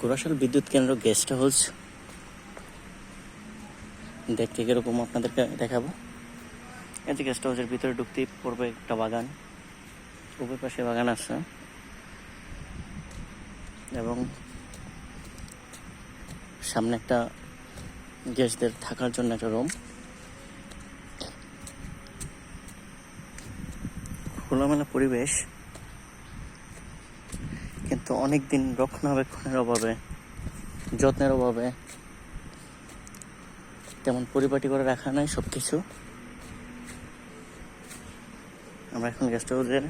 গোরাশাল বিদ্যুৎ কেন্দ্র guest house. দেখতে কীরকম আপনাদেরকে দেখাবো। এই যে গেস্ট হাউসের ভিতরে ঢুকতে পড়বে একটা বাগান। উভয় পাশে বাগান আছে। এবং সামনে একটা গেস্টদের থাকার জন্য একটা রুম। খোলামেলা পরিবেশ। কিন্তু অনেক দিন রক্ষণাবেক্ষণের অভাবে, যত্নের অভাবে তেমন পরিপাটি করে রাখা নাই সব কিছু আমরা এখন গেস্ট হাউসের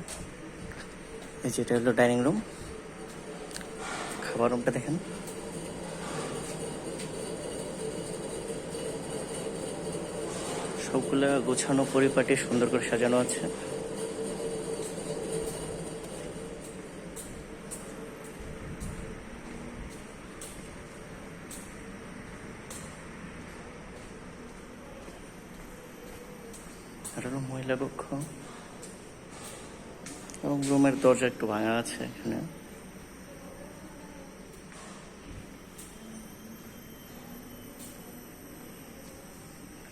এই যেটা হলো ডাইনিং রুম খাবার রুমটা দেখেন। সবগুলো গোছানো, পরিপাটি সুন্দর করে সাজানো আছে। হলো মহিলা কক্ষ। এবং রুমের দরজা একটু ভাঙা আছে এখানে।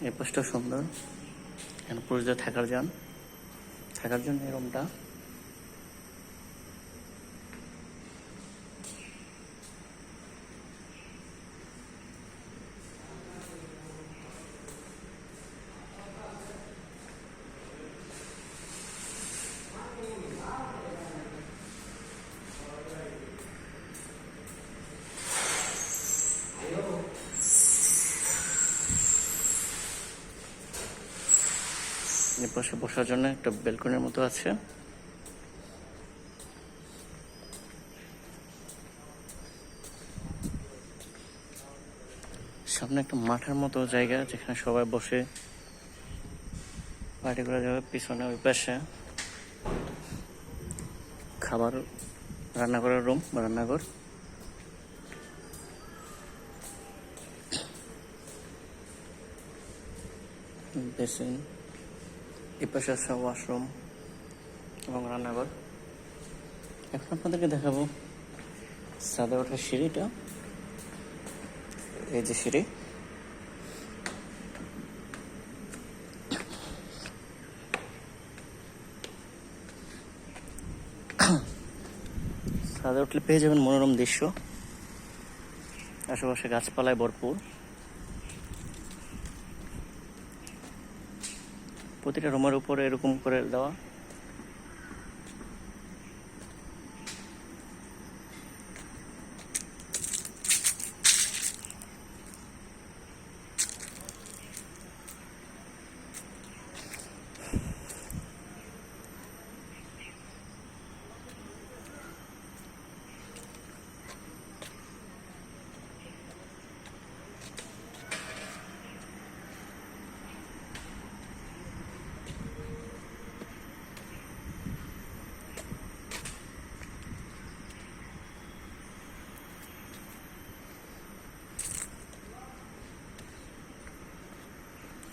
এই পাশটা সুন্দর। এখানে পুরুষদের থাকার যান। থাকার জন্য এই রুমটা পাশে বসার জন্য একটা বেলকনির মতো আছে। সামনে একটা মাঠের মতো জায়গা যেখানে সবাই বসে পার্টি করা যাবে পিছনে ওই পাশে খাবার রান্না করার রুম বা রান্নাঘর। বেসিন এই পাশে আছে ওয়াশরুম এবং রান্নাঘর। এখন আপনাদেরকে দেখাবো সাদা ওঠার সিঁড়িটা। এই যে সিঁড়ি। সাদা উঠলে পেয়ে যাবেন মনোরম দৃশ্য। আশেপাশে গাছপালায় ভরপুর। প্রতিটা রুমের উপরে এরকম করে দেওয়া।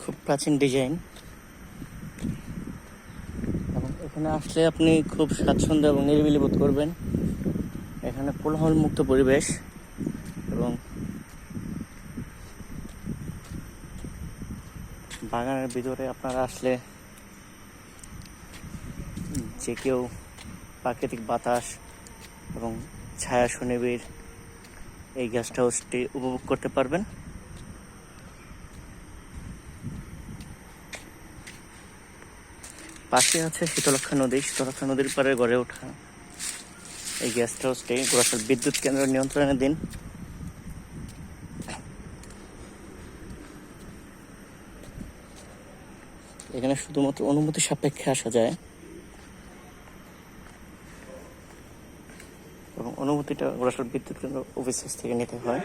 খুব প্রাচীন ডিজাইন এবং এখানে আসলে আপনি খুব স্বাচ্ছন্দ্য এবং নিরিবিলি বোধ করবেন। এখানে কোলাহল মুক্ত পরিবেশ এবং বাগানের ভিতরে আপনারা আসলে যে কেউ প্রাকৃতিক বাতাস এবং ছায়া সুনিবিড় এই গেস্ট হাউসটি উপভোগ করতে পারবেন। পাশে আছে শীতলক্ষা নদী শীতলক্ষা নদীর পাড়ে গড়ে ওঠা। এই গেস্ট হাউসটি গোড়াশাল বিদ্যুৎ কেন্দ্রের দিন। এখানে শুধুমাত্র অনুমতি সাপেক্ষে আসা যায়। এবং অনুমতিটা গোড়াশাল বিদ্যুৎ কেন্দ্র অফিস থেকে নিতে হয়।